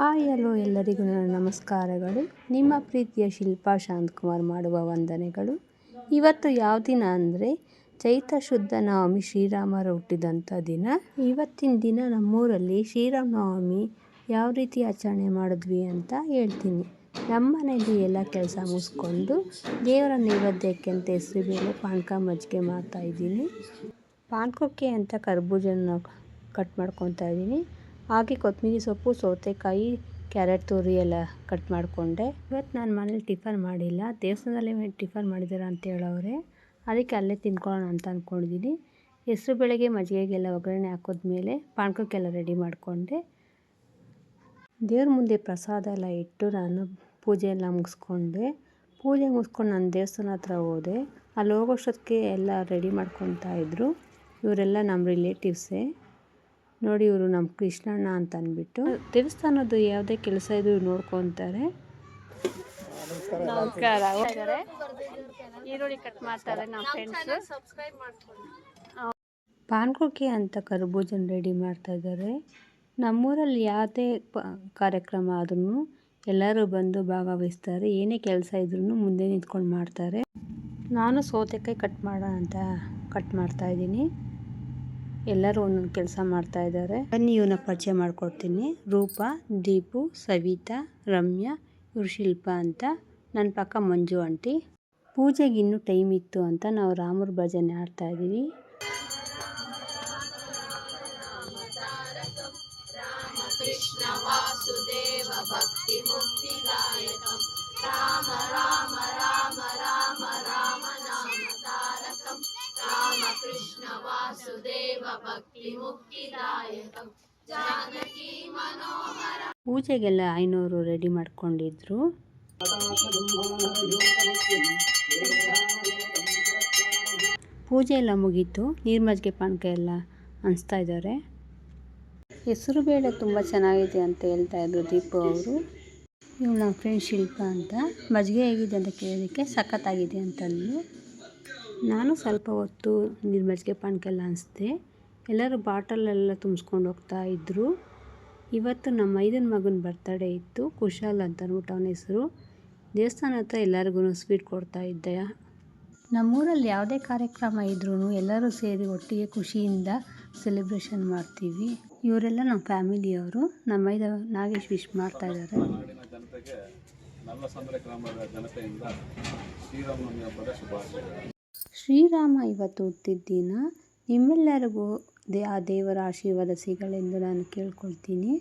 Hi hello ಎಲ್ಲರಿಗೂ ನಮಸ್ಕಾರಗಳು. ನಿಮ್ಮ ಪ್ರೀತಿಯ ಶಿಲ್ಪಾ ಶಾಂತಕುಮಾರ್ ಮಾಡುವ ವಂದನೆಗಳು. ಇವತ್ತು ಯಾವ ದಿನ ಅಂದರೆ ಚೈತ್ರ ಶುದ್ಧ ನವಮಿ ಶ್ರೀರಾಮರು ಹುಟ್ಟಿದಂಥ ದಿನ. ಇವತ್ತಿನ ದಿನ ನಮ್ಮೂರಲ್ಲಿ ಶ್ರೀರಾಮನವಮಿ ಯಾವ ರೀತಿ ಆಚರಣೆ ಮಾಡಿದ್ವಿ ಅಂತ ಹೇಳ್ತೀನಿ. ನಮ್ಮ ಮನೆಯಲ್ಲಿ ಎಲ್ಲ ಕೆಲಸ ಮುಗಿಸ್ಕೊಂಡು ದೇವರ ನೈವೇದ್ಯಕ್ಕೆ ಅಂತ ಹೆಸರುಬೇಳೆ ಪಾನಕ ಮಜ್ಜಿಗೆ ಮಾಡ್ತಾಯಿದ್ದೀನಿ ಪಾನಕಕ್ಕೆ ಅಂತ ಕರ್ಬೂಜನ ಕಟ್ ಮಾಡ್ಕೊತಾ ಇದ್ದೀನಿ. ಹಾಗೆ ಕೊತ್ತಂಬರಿ ಸೊಪ್ಪು, ಸೌತೆಕಾಯಿ, ಕ್ಯಾರೆಟ್ ತುರಿ ಎಲ್ಲ ಕಟ್ ಮಾಡಿಕೊಂಡೆ. ಇವತ್ತು ನಾನು ಮನೇಲಿ ಟಿಫನ್ ಮಾಡಿಲ್ಲ. ದೇವಸ್ಥಾನದಲ್ಲಿ ಟಿಫನ್ ಮಾಡಿದ್ದೀರ ಅಂತ ಹೇಳೋರೆ ಅದಕ್ಕೆ ಅಲ್ಲೇ ತಿನ್ಕೊಳ್ಳೋಣ ಅಂತ ಅಂದ್ಕೊಂಡಿದ್ದೀನಿ ಹೆಸರು ಬೆಳಗ್ಗೆ ಮಜ್ಜಿಗೆಗೆಲ್ಲ ಒಗ್ಗರಣೆ ಹಾಕಿದ್ಮೇಲೆ ಪಾನಕಕ್ಕೆಲ್ಲ ರೆಡಿ ಮಾಡಿಕೊಂಡೆ. ದೇವ್ರ ಮುಂದೆ ಪ್ರಸಾದ ಎಲ್ಲ ಇಟ್ಟು ನಾನು ಪೂಜೆ ಎಲ್ಲ ಮುಗಿಸ್ಕೊಂಡೆ. ಪೂಜೆ ಮುಗಿಸ್ಕೊಂಡು ನಾನು ದೇವಸ್ಥಾನ ಹತ್ರ ಹೋದೆ. ಅಲ್ಲಿ ಹೋಗೋಷ್ಟೊತ್ತಿಗೆ ಎಲ್ಲ ರೆಡಿ ಮಾಡ್ಕೊತಾ ಇದ್ದರು ಇವರೆಲ್ಲ ನಮ್ಮ ರಿಲೇಟಿವ್ಸೇ ನೋಡಿ ಇವರು ನಮ್ಮ ಕೃಷ್ಣಣ್ಣ ಅಂತ ಅಂದ್ಬಿಟ್ಟು. ದೇವಸ್ಥಾನದ ಯಾವುದೇ ಕೆಲಸ ಇದು ನೋಡ್ಕೊತಾರೆ. ನಮಸ್ಕಾರ. ಈರುಳ್ಳಿ ಕಟ್ ಮಾಡ್ತಾರೆ ನಮ್ಮ ಫ್ರೆಂಡ್ಸ್ ಪಾನ್ಕೋಕೆ ಅಂತ ಕರ್ಬೂಜನ್ ರೆಡಿ ಮಾಡ್ತಾ ಇದ್ದಾರೆ. ನಮ್ಮೂರಲ್ಲಿ ಯಾವುದೇ ಕಾರ್ಯಕ್ರಮ ಆದ್ರೂ ಎಲ್ಲರೂ ಬಂದು ಭಾಗವಹಿಸ್ತಾರೆ. ಏನೇ ಕೆಲಸ ಇದ್ರೂ ಮುಂದೆ ನಿಂತ್ಕೊಂಡು ಮಾಡ್ತಾರೆ. ನಾನು ಸೌತೆಕಾಯಿ ಕಟ್ ಮಾಡೋಣ ಅಂತ ಕಟ್ ಮಾಡ್ತಾ ಇದ್ದೀನಿ. ಎಲ್ಲರೂ ಒಂದೊಂದು ಕೆಲಸ ಮಾಡ್ತಾ ಇದ್ದಾರೆ ಬನ್ನಿ ಇವನ್ನ ಪರಿಚಯ ಮಾಡ್ಕೊಡ್ತೀನಿ. ರೂಪ, ದೀಪು, ಸವಿತಾ, ರಮ್ಯಾ, ಇವ್ರು ಅಂತ. ನನ್ನ ಪಕ್ಕ ಮಂಜು ಆಂಟಿ. ಪೂಜೆಗೆ ಇನ್ನೂ ಟೈಮ್ ಇತ್ತು ಅಂತ ನಾವು ರಾಮರ ಭಜನೆ ಆಡ್ತಾ ಇದ್ದೀವಿ. ಕೃಷ್ಣ ವಾಸುದೇವ ಭಕ್ತಿ ಮುಕ್ತಿದಾಯಕಂ ರಾಮ ವಾಸುದೇವ ಭಕ್ತಿ ಮುಕ್ತಿದಾಯಕ ಮನೋಹರ. ಪೂಜೆಗೆಲ್ಲ ಐನೂರು ರೆಡಿ ಮಾಡ್ಕೊಂಡಿದ್ರು. ಪೂಜೆ ಎಲ್ಲ ಮುಗೀತು. ನೀರು ಮಜ್ಜಿಗೆ ಪಾನಕ ಎಲ್ಲ ಅನಿಸ್ತಾ ಇದ್ದಾರೆ. ಹೆಸರು ಬೇಳೆ ತುಂಬ ಚೆನ್ನಾಗಿದೆ ಅಂತ ಹೇಳ್ತಾ ಇದ್ರು ದೀಪು ಅವರು. ಇವ್ಳು ನಮ್ಮ ಫ್ರೆಂಡ್ ಶಿಲ್ಪ ಅಂತ. ಮಜ್ಜಿಗೆ ಹೇಗಿದೆ ಅಂತ ಕೇಳೋದಕ್ಕೆ ಸಖತ್ತಾಗಿದೆ ಅಂತಂದು ನಾನು ಸ್ವಲ್ಪ ಹೊತ್ತು ನೀರು ಮಜ್ಜಿಗೆ ಪಾನಕ ಎಲ್ಲ ಅನಿಸ್ದೆ. ಎಲ್ಲರೂ ಬಾಟಲೆಲ್ಲ ತುಂಬಿಸ್ಕೊಂಡು ಹೋಗ್ತಾ ಇದ್ದರು ಇವತ್ತು ನಮ್ಮ ಐದನ ಮಗನ ಬರ್ತಡೇ ಇತ್ತು. ಕುಶಾಲ್ ಅಂತ ಅಂದ್ಬಿಟ್ಟು ಅವನ ಹೆಸರು. ದೇವಸ್ಥಾನ ಹತ್ರ ಎಲ್ಲರಿಗೂ ಸ್ವೀಟ್ ಕೊಡ್ತಾ ಇದ್ದೆ. ನಮ್ಮೂರಲ್ಲಿ ಯಾವುದೇ ಕಾರ್ಯಕ್ರಮ ಇದ್ರೂ ಎಲ್ಲರೂ ಸೇರಿ ಒಟ್ಟಿಗೆ ಖುಷಿಯಿಂದ ಸೆಲೆಬ್ರೇಷನ್ ಮಾಡ್ತೀವಿ. ಇವರೆಲ್ಲ ನಮ್ಮ ಫ್ಯಾಮಿಲಿಯವರು ನಮ್ಮ ಮೈದ ನಾಗೇಶ್ ವಿಶ್ ಮಾಡ್ತಾ ಇದ್ದಾರೆ ಶ್ರೀರಾಮನವಮಿ ಹಬ್ಬದ ಶುಭಾಶಯಗಳು. ಶ್ರೀರಾಮ ಇವತ್ತು ಹುಟ್ಟಿದ ದಿನ ನಿಮ್ಮೆಲ್ಲರಿಗೂ ದೇ ಆ ದೇವರ ಆಶೀರ್ವಾದ ಸಿಗಲೆಂದು ನಾನು ಕೇಳ್ಕೊಳ್ತೀನಿ.